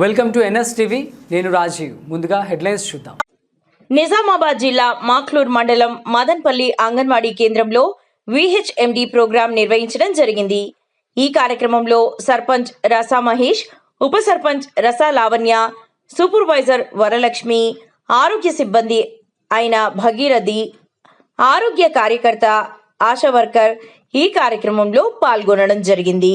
Welcome to NS TV. నేను రాజీవ్. ముందుగా headlines చూద్దాం. నిజామాబాద్ జిల్లా మాక్లూర్ మండలం మదన్పల్లి అంగన్వాడీ కేంద్రంలో విహెచ్ఎండి ప్రోగ్రాం నిర్వహించడం జరిగింది. ఈ కార్యక్రమంలో సర్పంచ్ రసా మహేష్ ఉప సర్పంచ్ రసా లావణ్య సూపర్వైజర్ వరలక్ష్మి ఆరోగ్య సిబ్బంది అయిన భగీరథి ఆరోగ్య కార్యకర్త ఆశా వర్కర్ ఈ కార్యక్రమంలో పాల్గొనడం జరిగింది.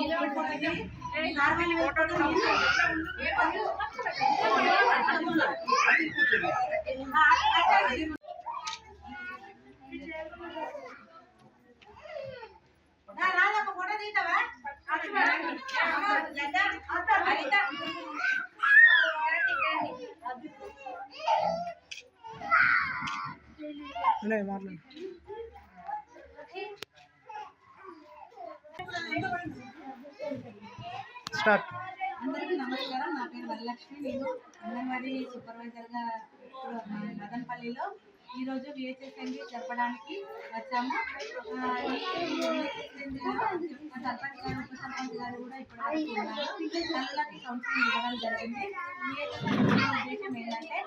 ఉన్నాయి మాట్లాడు. స్టార్ట్. అందరికీ నమస్కారం. నా పేరు వరలక్ష్మి. నేను అంగన్వాడీ సూపర్వైజర్గా మదనపల్లిలో ఈరోజు విహెచ్ఎస్ఎండి జరపడానికి వచ్చాము. సర్పంచ్ గారు ఉపసర్పంచ్ గారు కూడా ఇప్పటివరకు పిల్లలకి కౌన్సిలింగ్ ఇవ్వడం జరిగింది. VHSND ఉద్దేశం ఏంటంటే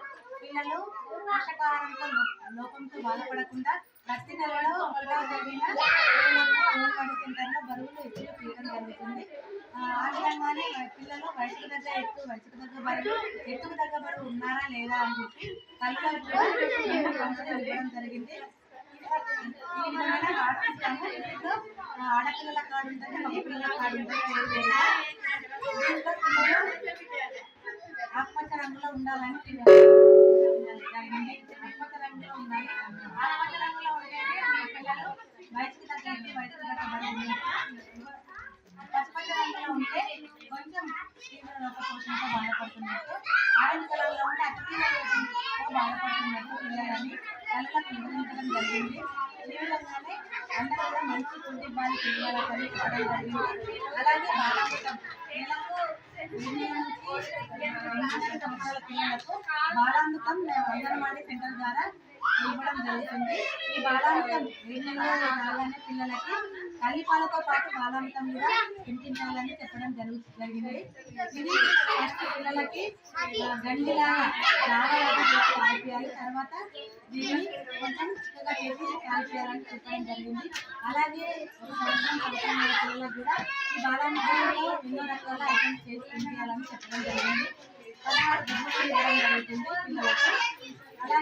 పిల్లలు పోషకాహారంతో లోపంతో బాధపడకుండా ప్రతి నెలలో ఒకటో పిల్లలకు అంగన్వాడీ సెంటర్లో బరువులు ఇచ్చి తీయడం జరుగుతుంది. ఆ పిల్లలు వయసుకు దగ్గర ఎత్తు వయసుకు దగ్గర బరువు ఎత్తుకు బరువు ఉన్నారా లేదా అని చెప్పి కూడా ఇవ్వడం జరిగింది. ఈ విధంగా ఆడపిల్లల కార్డు ఉంటుంది మగ పిల్లల కాడు ఉంటుంది పిల్లలు ఆకుపచ్చ రంగులో ఉండాలని జరిగింది ఆకుపచ్చ రంగులో ఉండాలి ఆకుపచ్చ రంగులో ఉంటేనే మీ పిల్లలు వయసుకు తగ్గ ఎత్తు వయసుకు తగ్గ బరువు ఉన్నట్టు. పసుపచ్చ రంగులో ఉంటే కొంచెం తీవ్ర లోపపోషణతో బాధపడుతున్నట్టు ఆరెంజ్ కలర్లో ఉంటే అతి బాధపడుతున్నట్టు పిల్లలని. తల్లులకు వివరించడం జరిగింది. ఈ విధంగానే అందరూ కూడా మంచి ఫుడ్ ఇవ్వాలి పిల్లలకని చెప్పడం జరిగింది. అలాగే బాలామృతం నెలకు ఎనిమిది సంవత్సరాల పిల్లలకు బాలామృతం అంగన్వాడీ సెంటర్ ద్వారా ఇవ్వడం జరుగుతుంది. ఈ బాలామృతం రెండు నెలలు రాగానే పిల్లలకి తల్లిపాలతో పాటు బాలామృతం కూడా తినిపించాలని చెప్పడం జరుగు జరిగింది. ఇది ఫస్ట్ పిల్లలకి ఆ, గంజిలాగా కాల్పియాలి తర్వాత దీన్ని కొంచెం చిక్కగా చేసి కాల్పియాలని చెప్పడం జరిగింది. అలాగే పిల్లలకు కూడా ఈ బాలామృతంలో ఎన్నో రకాల ఐటమ్స్ చేసి తినిపించాలని చెప్పడం జరిగింది. పదహారు జరుగుతుంది.